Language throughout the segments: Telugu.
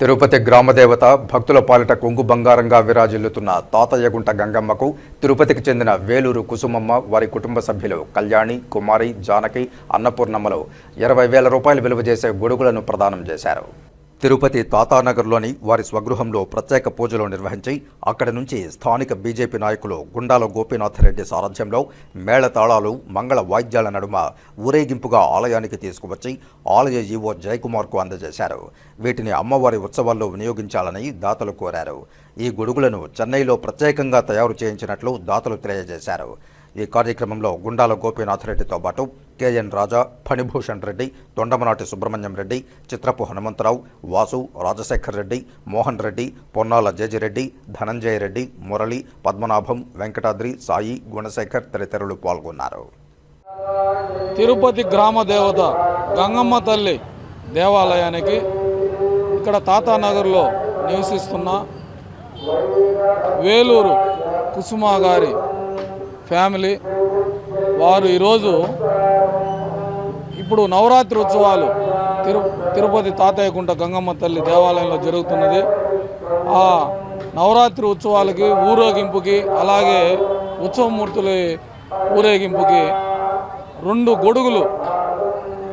తిరుపతి గ్రామదేవత భక్తుల పాలిట కొంగు బంగారంగా విరాజిల్లుతున్న తాతయ్యగుంట గంగమ్మకు తిరుపతికి చెందిన వేలూరు కుసుమమ్మ వారి కుటుంబ సభ్యులు కళ్యాణి కుమారి జానకి అన్నపూర్ణమ్మలు ఇరవై వేల రూపాయలు విలువ చేసే గొడుగులను ప్రదానం చేశారు. తిరుపతి తాతానగర్లోని వారి స్వగృహంలో ప్రత్యేక పూజలు నిర్వహించి అక్కడి నుంచి స్థానిక బీజేపీ నాయకులు గుండాల గోపీనాథ్ రెడ్డి సారథ్యంలో మేళతాళాలు మంగళ వాయిద్యాల నడుమ ఊరేగింపుగా ఆలయానికి తీసుకువచ్చి ఆలయ ఈవో జయకుమార్కు అందజేశారు. వీటిని అమ్మవారి ఉత్సవాల్లో వినియోగించాలని దాతలు కోరారు. ఈ గొడుగులను చెన్నైలో ప్రత్యేకంగా తయారు చేయించినట్లు దాతలు తెలియజేశారు. ఈ కార్యక్రమంలో గుండాల గోపీనాథ్ రెడ్డితో పాటు కేఎన్ రాజా ఫణిభూషణ్ రెడ్డి తొండమనాటి సుబ్రహ్మణ్యం రెడ్డి చిత్రపు హనుమంతరావు వాసు రాజశేఖర్ రెడ్డి మోహన్ రెడ్డి పొన్నాల జేజిరెడ్డి ధనంజయ రెడ్డి మురళి పద్మనాభం వెంకటాద్రి సాయి గుణశేఖర్ తదితరులు పాల్గొన్నారు. తిరుపతి గ్రామ దేవత గంగమ్మ తల్లి దేవాలయానికి ఇక్కడ తాతానగర్లో నివసిస్తున్న వేలూరు కుసుమ గారి ఫ్యామిలీ వారు ఈరోజు ఇప్పుడు నవరాత్రి ఉత్సవాలు తిరు తిరుపతి తాతయ్యకుంట గంగమ్మ తల్లి దేవాలయంలో జరుగుతున్నది. ఆ నవరాత్రి ఉత్సవాలకి ఊరేగింపుకి అలాగే ఉత్సవమూర్తుల ఊరేగింపుకి రెండు గొడుగులు.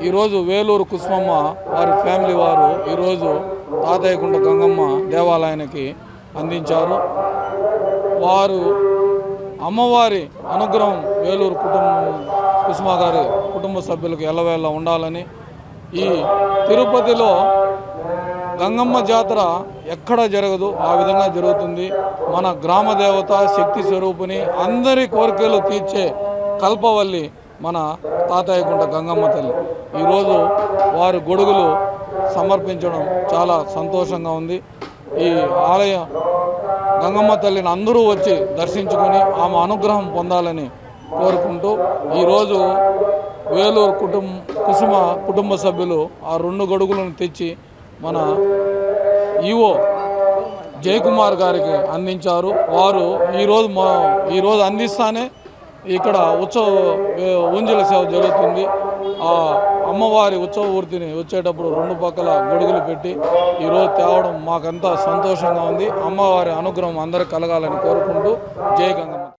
ఈరోజు వేలూరు కుసుమమ్మ వారి ఫ్యామిలీ వారు ఈరోజు తాతయ్యకుంట గంగమ్మ దేవాలయానికి అందించారు. వారు అమ్మవారి అనుగ్రహం వేలూరు కుటుంబం కుసుమ గారి కుటుంబ సభ్యులకు ఎల్లవేళ ఉండాలని ఈ తిరుపతిలో గంగమ్మ జాతర ఎక్కడ జరగదు ఆ విధంగా జరుగుతుంది. మన గ్రామ దేవత శక్తి స్వరూపిణి అందరి కోరికలు తీర్చే కల్పవల్లి మన తాతయ్యకుంట గంగమ్మ తల్లి. ఈరోజు వారి గొడుగులు సమర్పించడం చాలా సంతోషంగా ఉంది. ఈ ఆలయ గంగమ్మ తల్లిని అందరూ వచ్చి దర్శించుకొని ఆమె అనుగ్రహం పొందాలని కోరుకుంటూ ఈరోజు వేలూరు కుటుంబ కుసుమ కుటుంబ సభ్యులు ఆ రెండు గొడుగులను తెచ్చి మన ఈవో జయకుమార్ గారికి అందించారు. వారు ఈరోజు మా ఈరోజు అందిస్తానే ఇక్కడ ఉత్సవ ఊంజల సేవ జరుగుతుంది. ఆ అమ్మవారి ఉత్సవమూర్తిని వచ్చేటప్పుడు రెండు పక్కల గొడుగులు పెట్టి ఈరోజు తేవడం మాకంతా సంతోషంగా ఉంది. అమ్మవారి అనుగ్రహం అందరికి కలగాలని కోరుకుంటూ జై గంగమ్మ.